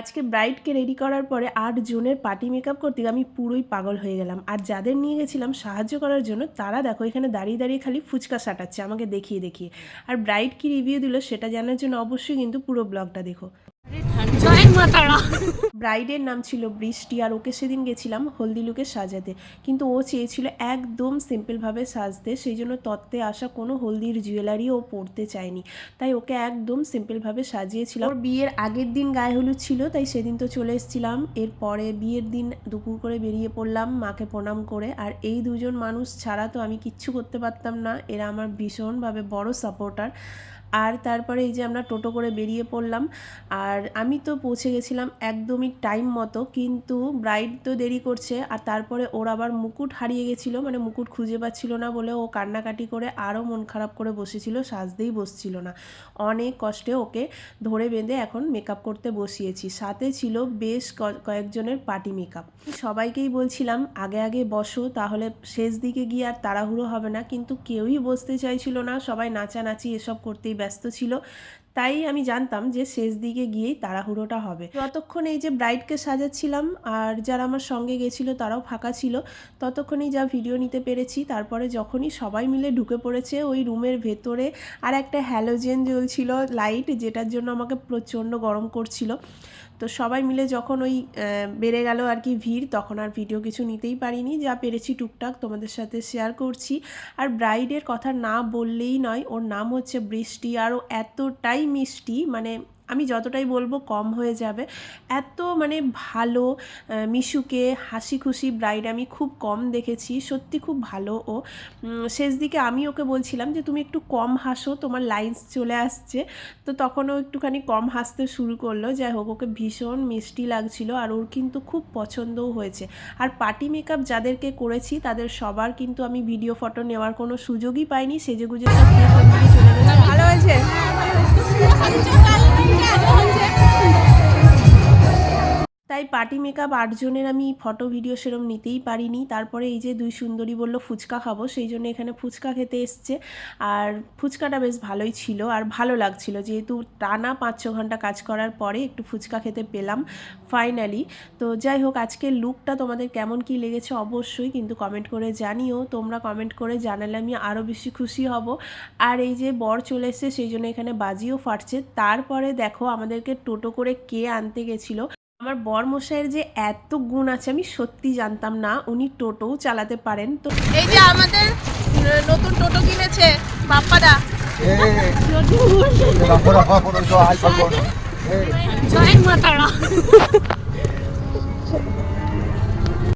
আজকে ব্রাইডকে রেডি করার পরে আট জনের পার্টি মেকআপ করতে গিয়ে আমি পুরোই পাগল হয়ে গেলাম। আর যাদের নিয়ে গেছিলাম সাহায্য করার জন্য, তারা দেখো এখানে দাঁড়িয়ে দাঁড়িয়ে খালি ফুচকা সাটাচ্ছে, আমাকে দেখিয়ে দেখিয়ে। আর ব্রাইড কি রিভিউ দিল সেটা জানার জন্য অবশ্যই কিন্তু পুরো ব্লগটা দেখো। ব্রাইডের নাম ছিল বৃষ্টি আর ওকে সেদিন গেছিলাম হলদি লুকে সাজাতে। কিন্তু ও চেয়েছিল একদম সিম্পলভাবে সাজতে, সেই জন্য তত্ত্বে আসা কোনো হলদির জুয়েলারি ও পরতে চায়নি। তাই ওকে একদম সিম্পলভাবে সাজিয়েছিলাম। ওর বিয়ের আগের দিন গায়ে হলুদ ছিল, তাই সেদিন তো চলে এসেছিলাম। এরপরে বিয়ের দিন দুপুর করে বেরিয়ে পড়লাম মাকে প্রণাম করে। আর এই দুজন মানুষ ছাড়া তো আমি কিচ্ছু করতে পারতাম না। এরা আমার ভীষণভাবে বড় সাপোর্টার আর তারপরে এই যে আমরা টোটো করে বেরিয়ে পড়লাম, আর আমি তো পৌঁছে গেছিলাম একদমই টাইম মতো, কিন্তু ব্রাইড তো দেরি করছে, আর তারপরে ওর আবার মুকুট হারিয়ে গেছিল মানে মুকুট খুঁজে পাচ্ছিল না বলে ও কান্নাকাটি করে আরও মন খারাপ করে বসেছিল, সাজতেই বসছিল না। অনেক কষ্টে ওকে ধরে বেঁধে এখন মেকআপ করতে বসিয়েছি। সাথে ছিল বেশ কয়েকজনের পার্টি মেকআপ সবাইকেই বলছিলাম, আগে আগে বসো, তাহলে শেষ দিকে গিয়ে আর তাড়াহুড়ো হবে না। কিন্তু কেউই বসতে চাইছিল না, সবাই নাচানাচি এসব করতেই ব্যস্ত ছিল, তাই আমি জানতাম যে শেষ দিকে গিয়েই তাড়াহুড়োটা হবে। ততক্ষণ এই যে ব্রাইডকে সাজাচ্ছিলাম, আর যারা আমার সঙ্গে গেছিল তারাও ফাঁকা ছিল, ততক্ষণেই যা ভিডিও নিতে পেরেছি, তারপরে যখনই সবাই মিলে ঢুকে পড়েছে, ওই রুমের ভেতরে আর একটা হ্যালোজেন জ্বলছিল, লাইট, যেটার জন্য আমাকে প্রচণ্ড গরম করছিল। তো সবাই মিলে যখন ওই বেড়ে গেল আর কি ভিড়, তখন আর ভিডিও কিছু নিতেই পারিনি, যা পেরেছি টুকটাক তোমাদের সাথে শেয়ার করছি। আর ব্রাইডের কথা না বললেই নয়, ওর নাম হচ্ছে বৃষ্টি আর ও এতটাই মিষ্টি মানে আমি যতটাই বলব কম হয়ে যাবে। এত মানে ভালো মিশুকে হাসি খুশি ব্রাইড আমি খুব কম দেখেছি, সত্যি খুব ভালো ও। শেষ দিকে আমি ওকে বলছিলাম যে, তুমি একটু কম হাসো, তোমার লাইন্স চলে আসছে। তো তখন ও একটুখানি কম হাসতে শুরু করল। যাই হোক, ওকে ভীষণ মিষ্টি লাগছিল আর ওর কিন্তু খুব পছন্দও হয়েছে। আর পার্টি মেকআপ যাদেরকে করেছি, তাদের সবার কিন্তু আমি ভিডিও ফটো নেওয়ার কোনো সুযোগই পাইনি। সেজেগুজে সব ভালো হয়েছে? তাই পার্টি মেকআপ আটজনের আমি ফটো, ভিডিও সেরম নিতেই পারিনি। তারপরে এই যে দুই সুন্দরী বলল, ফুচকা খাব, সেই জন্য এখানে ফুচকা খেতে এসছে। আর ফুচকাটা বেশ ভালোই ছিল আর ভালো লাগছিল। যেহেতু টানা পাঁচ, ছ ঘণ্টা কাজ করার পরে একটু ফুচকা খেতে পেলাম, ফাইনালি। তো যাই হোক, আজকের লুকটা তোমাদের কেমন কি লেগেছে অবশ্যই কিন্তু কমেন্ট করে জানিও। তোমরা কমেন্ট করে জানালে আমি আরও বেশি খুশি হব। আর এই যে বর চলে এসছে, সেই জন্য এখানে বাজিও ফাটছে। তারপরে দেখো আমাদেরকে টোটো করে কে আনতে গেছিল। আমার বর মশাইয়ের যে এত গুণ আছে আমি সত্যি জানতাম না উনি টোটোও চালাতে পারেন তো এই যে আমাদের নতুন টোটো কিনেছে বাপ্পাদা জয় মাতারা